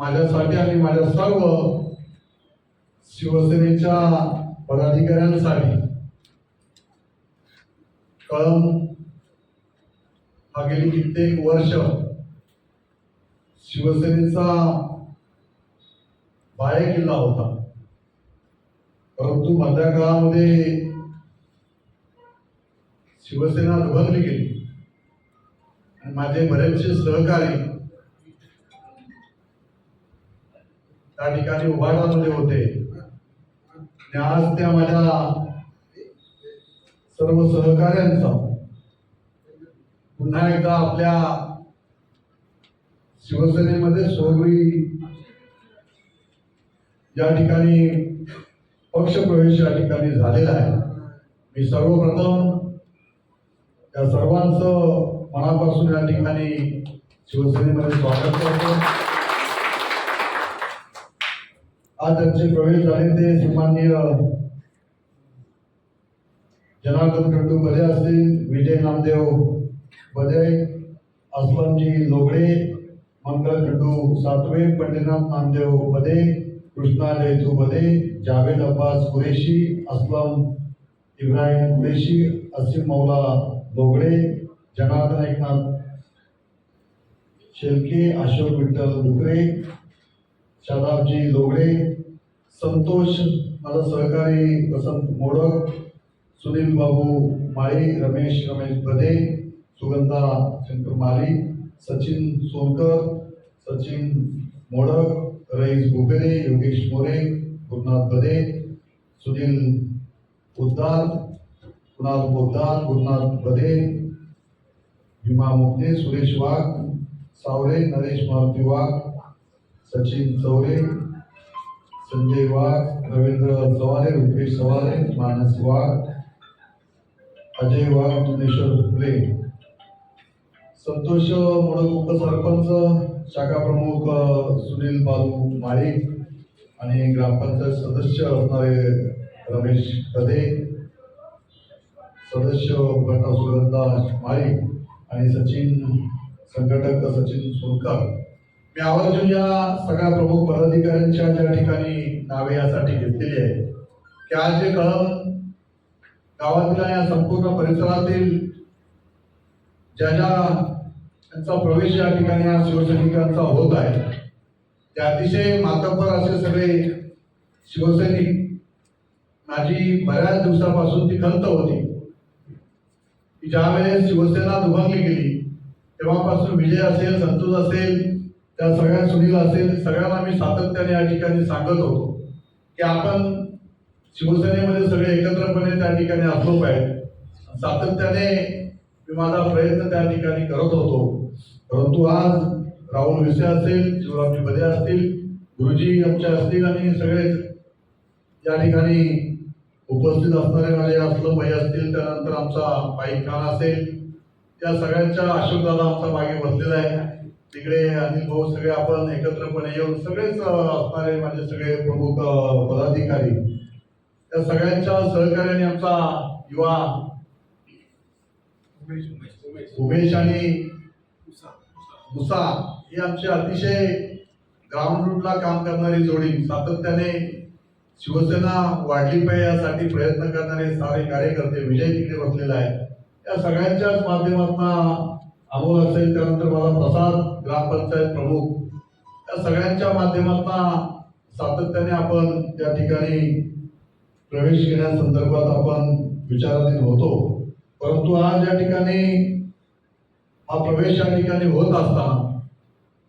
माझ्यासाठी आणि माझ्या सर्व शिवसेनेच्या पदाधिकाऱ्यांसाठी कळम हा गेली कित्येक वर्ष शिवसेनेचा बाळे किल्ला होता. परंतु मधल्या काळामध्ये शिवसेना दुभंगली गेली. आणि माझे बरेचसे सहकारी त्या ठिकाणी उभाटामध्ये होते. आणि आज त्या माझ्या सर्व सहकाऱ्यांचा पुन्हा एकदा आपल्या शिवसेनेमध्ये सोहरी या ठिकाणी पक्षप्रवेश या ठिकाणी झालेला आहे. मी सर्वप्रथम या सर्वांचं मनापासून या ठिकाणी शिवसेनेमध्ये स्वागत करतो. आज त्यांचे प्रवेश झाले ते सन्माननीय जनार्दन खंडू मध्ये असतील विजय नामदेव बदे अस्लमजी लोगडे मंगल खंडू सातवे पंडितनाथ नामदेव बदे कृष्णा जयतू बदे जावेद अब्बास कुरेशी अस्लम इब्राहिम कुरेशी असीम मौला लोगडे जनार्दन एकनाथ शेलके अशोक विठ्ठल डुकरे शादाबजी लोगडे संतोष माझा सहकारी वसंत मोडक सुनील बाबू माळी रमेश रमेश बदे सुगंधा शंकर माळी सचिन सोनकर सचिन मोडक रईस भुगरे योगेश मोरे गुरुनाथ बदे सुनील उद्दार कुणाल पोद्दार गुरुनाथ बदे भीमा मुक्ते सुरेश वाघ सावरे नरेश मारुती वाघ सचिन चौरे संजय वाघ रवींद्र सवारे रुपेश सवारे मानस वाघ अजय वाघ ज्ञानेश्वर फुले संतोष मोडक उपसरपंच शाखा प्रमुख सुनील बालू माळी आणि ग्रामपंचायत सदस्य असणारे रमेश कदे सदस्य प्रकाश सुगंधा माळी आणि सचिन संघटक सचिन सोनकर. मी आवर्जून या सगळ्या प्रमुख पदाधिकाऱ्यांच्या ज्या ठिकाणी नावे यासाठी घेतलेली आहे की आज जे कळम गावातील या संपूर्ण परिसरातील ज्या ज्या त्यांचा प्रवेश या ठिकाणी या शिवसैनिकांचा होत आहे ते अतिशय मातब्बर असे सगळे शिवसैनिक माझी बऱ्याच दिवसापासून ती खंत होती की ज्यावेळेस शिवसेना दुभंगली गेली तेव्हापासून विजय असेल संतोष असेल त्या सगळ्या सुनील असेल सगळ्यांना मी सातत्याने या ठिकाणी सांगत होतो की आपण शिवसेनेमध्ये सगळे एकत्रपणे त्या ठिकाणी असलो पाहिजे. सातत्याने मी माझा प्रयत्न त्या ठिकाणी करत होतो. परंतु आज राहुल विसे असेल शिवरामजी बदे असतील गुरुजी आमचे असतील आणि सगळे या ठिकाणी उपस्थित असणारे माझे असलं भाई असतील त्यानंतर आमचा पाईक खान असेल त्या सगळ्यांच्या अशोक दादा आमचा मागे बसलेला आहे. तिकडे अनिल भाऊ सगळे आपण एकत्रपणे येऊन सगळेच असणारे माझे सगळे प्रमुख पदाधिकारी त्या सगळ्यांच्या सहकार्याने आमचा युवा उमेश आणि मुसा ही आमची अतिशय ग्राउंड रूटला काम करणारी जोडी. सातत्याने शिवसेना वाढली पाहिजे यासाठी प्रयत्न करणारे सारे कार्यकर्ते विजय तिकडे बसलेला आहे या सगळ्यांच्याच माध्यमातून अमोल असेल त्यानंतर मला प्रसाद ग्रामपंचायत प्रमुख या सगळ्यांच्या माध्यमातून सातत्याने आपण त्या ठिकाणी प्रवेश घेण्यासंदर्भात आपण विचाराधीन होतो. परंतु आज या ठिकाणी हा प्रवेश या ठिकाणी होत असताना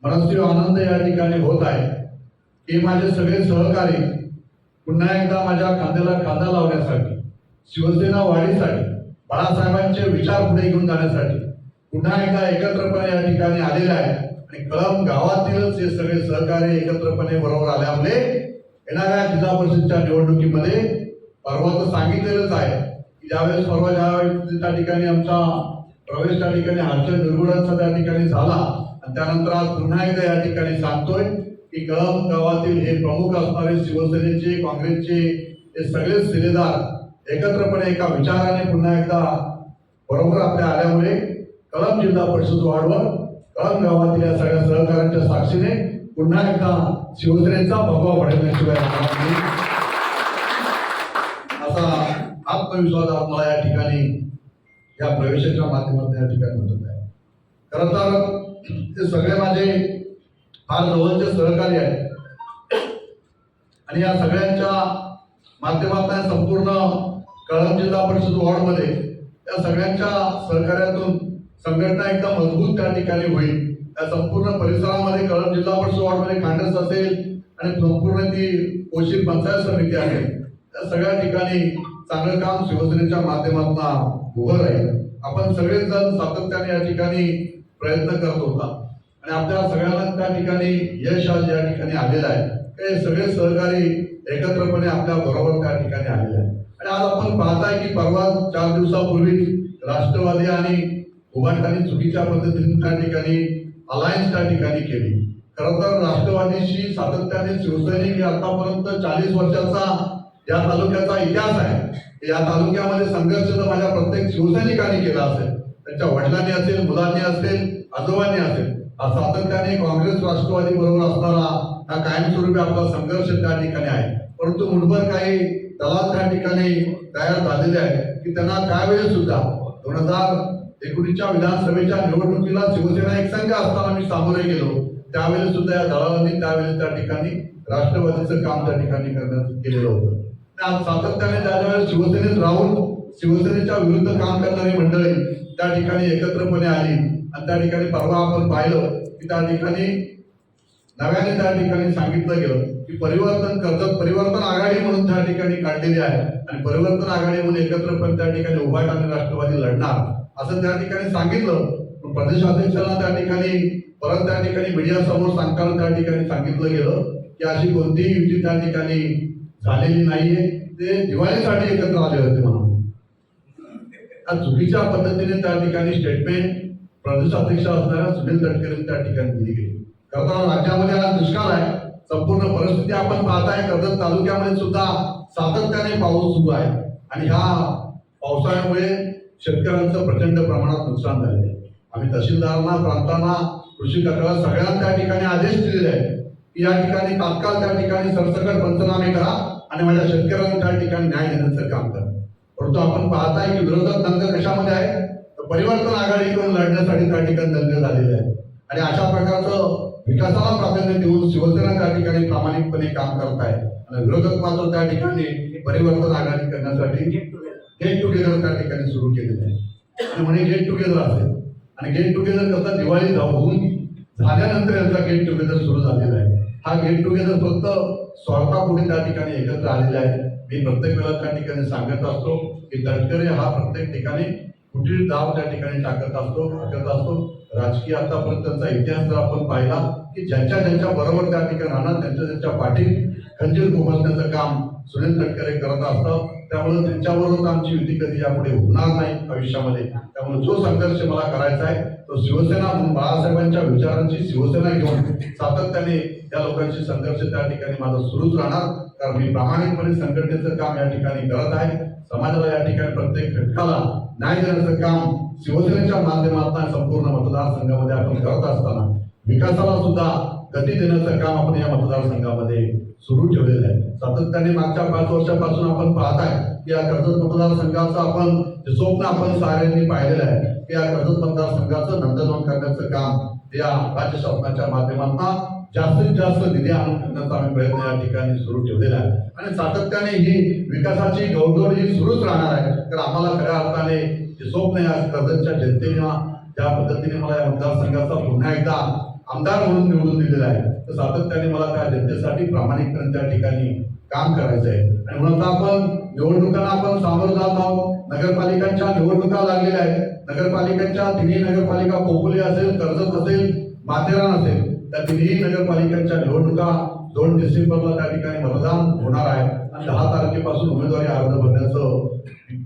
मनस्वी आनंद या ठिकाणी होत आहे. हे माझे सगळे सहकारी पुन्हा एकदा माझ्या खांद्याला खांदा लावण्यासाठी शिवसेना वाढीसाठी बाळासाहेबांचे विचार पुढे घेऊन जाण्यासाठी पुन्हा एकदा एकत्रपणे या ठिकाणी आलेला आहे. आणि कळम गावातीलच हे सगळे सहकारी एकत्रपणे बरोबर आल्यामुळे येणाऱ्या जिल्हा परिषदच्या निवडणुकीमध्ये परवा तर सांगितलेलंच आहे की ज्यावेळेस परवा ज्यावेळेस त्या ठिकाणी आमचा प्रवेश त्या ठिकाणी हर्षद निर्गुडांचा त्या ठिकाणी झाला. आणि त्यानंतर आज पुन्हा एकदा या ठिकाणी सांगतोय की कळम गावातील हे प्रमुख असणारे शिवसेनेचे काँग्रेसचे हे सगळे सिलेदार एकत्रपणे एका विचाराने पुन्हा एकदा बरोबर आपल्या आल्यामुळे कळम जिल्हा परिषद वाढवा कळम गावातील या सगळ्या सहकाऱ्यांच्या साक्षीने पुन्हा एकदा शिवसेनेचा भगवा पडल्याशिवाय असा आत्मविश्वास आज या ठिकाणी या प्रवेशाच्या माध्यमातून या ठिकाणी होत आहे. खरं तर ते सगळे माझे फार जवळचे सहकारी आहेत. आणि या सगळ्यांच्या माध्यमातून संपूर्ण कळम जिल्हा परिषद वॉर्डमध्ये या सगळ्यांच्या सहकार्यातून संघटना एकदम मजबूत त्या ठिकाणी होईल. या संपूर्ण परिसरामध्ये कळंब जिल्हा परिषद वॉर्डमध्ये कांडस असेल आणि संपूर्ण ती पोषित पंचायत समिती आहे. त्या सगळ्या ठिकाणी चांगलं काम शिवसेनेच्या माध्यमातून उभं राहील. आपण सगळेच जण सातत्याने या ठिकाणी प्रयत्न करत होता. आणि आपल्या सगळ्यांना त्या ठिकाणी यश आज या ठिकाणी आलेलं आहे. हे सगळे सहकारी एकत्रपणे आपल्या बरोबर त्या ठिकाणी आलेले आहे आणि आज आपण पाहताय की परवा चार दिवसापूर्वी राष्ट्रवादी आणि उभाटाने चुकीच्या पद्धतीने त्या ठिकाणी अलायन्स त्या ठिकाणी केली. खरं तर राष्ट्रवादीशी सातत्याने शिवसैनिक आतापर्यंत चाळीस वर्षाचा या तालुक्याचा इतिहास आहे. या तालुक्यामध्ये संघर्ष तर माझ्या प्रत्येक शिवसैनिकांनी केला असेल. त्यांच्या वडिलांनी असेल मुलांनी असेल आजोबांनी असेल. हा सातत्याने काँग्रेस राष्ट्रवादी बरोबर असणारा हा कायमस्वरूपी आपला संघर्ष त्या ठिकाणी आहे. परंतु मुठभर काही दलाल त्या ठिकाणी तयार झालेले आहेत की त्यांना त्यावेळेस सुद्धा दोन हजार एकोणीसच्या विधानसभेच्या निवडणुकीला शिवसेना एक संघ असताना मी सामोरे गेलो. त्यावेळेस सुद्धा या दलालांनी त्यावेळेस त्या ठिकाणी राष्ट्रवादीचं काम त्या ठिकाणी करण्यात केलेलं होतं. आज सातत्याने ज्या ज्यावेळेस शिवसेनेत राहून शिवसेनेच्या विरुद्ध काम करणारी मंडळी त्या ठिकाणी एकत्रपणे आली आणि त्या ठिकाणी परवा आपण पाहिलं की त्या ठिकाणी नव्याने त्या ठिकाणी सांगितलं गेलं की परिवर्तन कर्जत परिवर्तन आघाडी म्हणून त्या ठिकाणी काढलेली आहे. आणि परिवर्तन आघाडी म्हणून एकत्रपणे त्या ठिकाणी उभा आणि राष्ट्रवादी लढणार. असं त्या ठिकाणी सांगितलं. पण प्रदेशाध्यक्षांना त्या ठिकाणी परत त्या ठिकाणी मीडिया समोर सांगताना त्या ठिकाणी सांगितलं गेलं की अशी कोणतीही युती त्या ठिकाणी झालेली नाहीये. ते दिवाळीसाठी एकत्र आले होते म्हणून. चुकीच्या पद्धतीने त्या ठिकाणी स्टेटमेंट प्रदेश अध्यक्ष असणाऱ्या सुनील तटकरे त्या ठिकाणी दिली गेली. खरं तर राज्यामध्ये आज दुष्काळ आहे. संपूर्ण परिस्थिती आपण पाहताय. कर्जत तालुक्यामध्ये सुद्धा सातत्याने पाऊस सुरू आहे. आणि ह्या पावसाळ्यामुळे शेतकऱ्यांचं प्रचंड प्रमाणात नुकसान झालेलं आहे. आम्ही तहसीलदारांना प्रांतांना कृषी तक्रार सगळ्यांना त्या ठिकाणी आदेश दिलेले आहेत की या ठिकाणी तात्काळ त्या ठिकाणी सरसकट पंचनामे करा आणि माझ्या शेतकऱ्यांना त्या ठिकाणी न्याय देण्याचं काम करा. परंतु आपण पाहताय की विरोधक दंग कशामध्ये आहे? तर परिवर्तन आघाडीकडून लढण्यासाठी त्या ठिकाणी दंग झालेले आहे आणि अशा प्रकारचं विकासाला प्राधान्य देऊन शिवसेना त्या ठिकाणी प्रामाणिकपणे काम करत आहे. आणि विरोधक मात्र त्या ठिकाणी परिवर्तन आघाडी करण्यासाठी गेट टुगेदर त्या ठिकाणी सुरू केलेलं आहे. आणि म्हणे गेट टुगेदर असेल. आणि गेट टुगेदर कसं दिवाळी होऊन झाल्यानंतर यांचा गेट टुगेदर सुरू झालेला आहे. हा गेट टुगेदर फक्त स्वार्थापुढे त्या ठिकाणी एकत्र आलेला आहे. मी प्रत्येक वेळा त्या ठिकाणी सांगत असतो की तटकरे हा प्रत्येक ठिकाणी कुठील दाव त्या ठिकाणी टाकत असतो टाकत असतो. राजकीय आतापर्यंत त्यांचा इतिहास जर आपण पाहिला की ज्यांच्या ज्यांच्या बरोबर त्या ठिकाणी राहणार त्यांच्या त्यांच्या पाठीत खंजीर खुपसण्याचं काम सुनील तटकरे करत असतात. त्यामुळे त्यांच्याबरोबर आमची युती कधी यापुढे होणार नाही आयुष्यामध्ये. त्यामुळे जो संघर्ष मला करायचा आहे तो शिवसेना म्हणून बाळासाहेबांच्या विचारांची शिवसेना घेऊन सातत्याने त्या लोकांशी संघर्ष त्या ठिकाणी माझा सुरूच राहणार. कारण मी प्रामाणिकपणे संघटनेचं काम या ठिकाणी करत आहे. समाजाला या ठिकाणी प्रत्येक घटकाला न्याय देण्याचं काम शिवसेनेच्या माध्यमातून संपूर्ण मतदारसंघामध्ये आपण करत असताना. विकासाला सुद्धा गती देण्याचं काम आपण या मतदारसंघामध्ये सुरू ठेवलेलं आहे. सातत्याने मागच्या पाच वर्षापासून आपण पाहताय की या कर्जत मतदारसंघाचं आपण जे स्वप्न आपण साऱ्यांनी पाहिलेलं आहे की या कर्जत मतदारसंघाचं नंदनवन करण्याचं काम या राज्य शासनाच्या माध्यमातून जास्तीत जास्त निधी आणून करण्याचा आम्ही प्रयत्न या ठिकाणी सुरू ठेवलेला आहे. आणि सातत्याने ही विकासाची गौरव ही सुरूच राहणार आहे तर आम्हाला खऱ्या अर्थाने स्वप्न या कर्जतच्या जनतेनं त्या पद्धतीने मला या मतदारसंघाचा पुन्हा एकदा आमदार म्हणून निवडून दिलेला आहे. तर सातत्याने मला त्या जनतेसाठी प्रामाणिकपणे त्या ठिकाणी काम करायचं आहे. आणि म्हणून आपण निवडणुकांना आपण सामोरं जात आहोत. नगरपालिकांच्या निवडणुका लागलेल्या आहेत. नगरपालिकांच्या तिन्ही नगरपालिका खोपोली असेल कर्जत असेल माथेरान असेल त्या तिन्ही नगरपालिकांच्या निवडणुका दोन डिसेंबरला त्या ठिकाणी मतदान होणार आहे. आणि दहा तारखेपासून उमेदवारी अर्ज भरण्याचं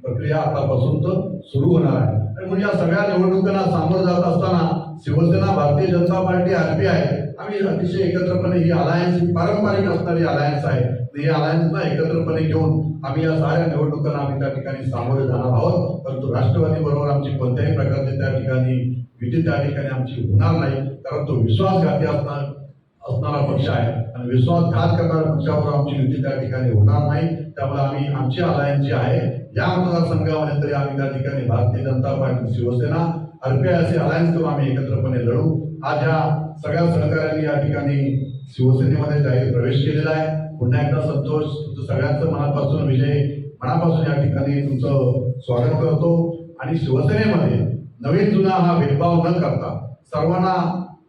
प्रक्रिया आतापासून तर सुरू होणार आहे. आणि म्हणजे या सगळ्या निवडणुकांना सामोरं जात असताना शिवसेना भारतीय जनता पार्टी आरपीआय आम्ही अतिशय एकत्रपणे ही अलायन्स ही पारंपरिक असणारी अलायन्स आहे. ही अलायन्सला एकत्रपणे घेऊन आम्ही या साऱ्या निवडणुकांना आम्ही त्या ठिकाणी सामोरे जाणार आहोत. परंतु राष्ट्रवादी बरोबर आमची कोणत्याही प्रकारची त्या ठिकाणी युती त्या ठिकाणी आमची होणार नाही. कारण तो विश्वासघाती असणार असणारा पक्ष आहे. आणि विश्वासघात करणाऱ्या पक्षावर आमची युती त्या ठिकाणी होणार नाही. त्यामुळे आम्ही आमची अलायन्स जी आहे या मतदारसंघामध्ये तरी आम्ही त्या ठिकाणी भारतीय जनता पार्टी शिवसेना आरपीआय असे अलायन्स करून आम्ही एकत्रपणे लढू. आज या सगळ्या सहकाऱ्यांनी या ठिकाणी शिवसेनेमध्ये जाहीर प्रवेश केलेला आहे. पुन्हा एकदा संतोष तुमचं सगळ्यांचं मनापासून विजय मनापासून या ठिकाणी तुमचं स्वागत करतो. आणि शिवसेनेमध्ये नवीन जुना हा भेदभाव न करता सर्वांना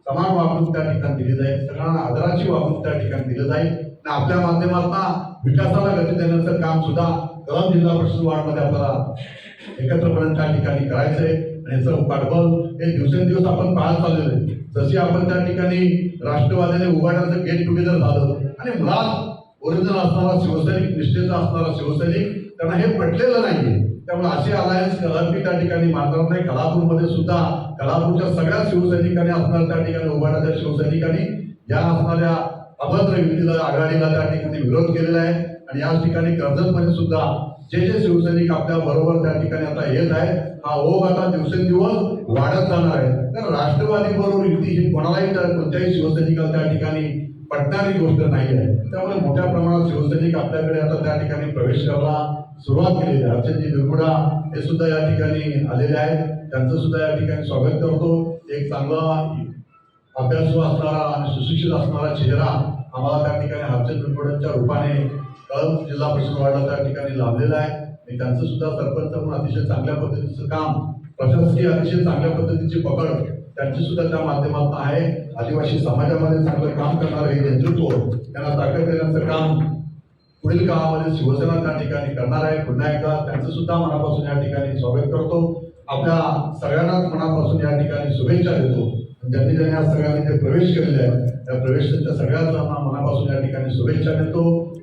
समान वागणूक त्या ठिकाणी दिली जाईल. सगळ्यांना आदराची वागणूक त्या ठिकाणी दिली जाईल. आणि आपल्या माध्यमातून विकासाला गती देण्याचं काम सुद्धा कळम जिल्हा परिषद वार्डमध्ये आपल्याला एकत्रपणे त्या ठिकाणी करायचंय आणि याचं पाठबळ हे दिवसेंदिवस आपण पाहत चाललेलं आहे. जशी आपण त्या ठिकाणी राष्ट्रवादीने उभाटाचं गेट टुगेदर झालं आणि मुळात ओरिजिनल असणारा शिवसैनिक निष्ठेचा असणारा शिवसैनिक त्यांना हे पटलेलं नाहीये. त्यामुळे असे अलायन्स कदापि त्या ठिकाणी मारणार नाही. कलापूरमध्ये सुद्धा कलापूरच्या सगळ्या शिवसैनिकांनी असणार त्या ठिकाणी उभारणाऱ्या शिवसैनिकांनी या असणाऱ्या अभद्र युतीला आघाडीला त्या ठिकाणी विरोध केलेला आहे. आणि या ठिकाणी कर्जतमध्ये सुद्धा जे जे शिवसैनिक आपल्या बरोबर त्या ठिकाणी आता येत आहे हा ओघ आता दिवसेंदिवस वाढत जाणार आहे. तर राष्ट्रवादी बरोबर युती ही कोणालाही तर कोणत्याही शिवसैनिकाला त्या ठिकाणी पटणारी गोष्ट नाही आहे. त्यामुळे मोठ्या प्रमाणात शिवसैनिक आपल्याकडे आता त्या ठिकाणी प्रवेश करायला सुरुवात केलेली आहे. अर्चनजी निरगुडा हे सुद्धा या ठिकाणी आलेले आहेत. त्यांचं सुद्धा या ठिकाणी स्वागत करतो. एक चांगला अभ्यासू असणारा आणि सुशिक्षित असणारा चेहरा आम्हाला त्या ठिकाणी अर्चन निरगुड्यांच्या रूपाने कळंब जिल्हा परिषद वार्डला त्या ठिकाणी लाभलेला आहे. आणि त्यांचं सुद्धा सरपंच म्हणून अतिशय चांगल्या पद्धतीचं काम प्रशासकीय अतिशय चांगल्या पद्धतीची पकड त्यांची सुद्धा त्या माध्यमातून आहे. आदिवासी समाजामध्ये चांगलं काम करणारं हे नेतृत्व त्यांना ताकद देण्याचं काम पुढील काळामध्ये शिवसेना त्या ठिकाणी करणार आहे. पुन्हा एकदा त्यांचं सुद्धा मनापासून या ठिकाणी स्वागत करतो. आपल्या सगळ्यांनाच मनापासून या ठिकाणी शुभेच्छा देतो. ज्यांनी ज्यांनी आज सगळ्यांनी जे प्रवेश केलेले आहे त्या प्रवेशाच्या सगळ्यांना मनापासून या ठिकाणी शुभेच्छा देतो.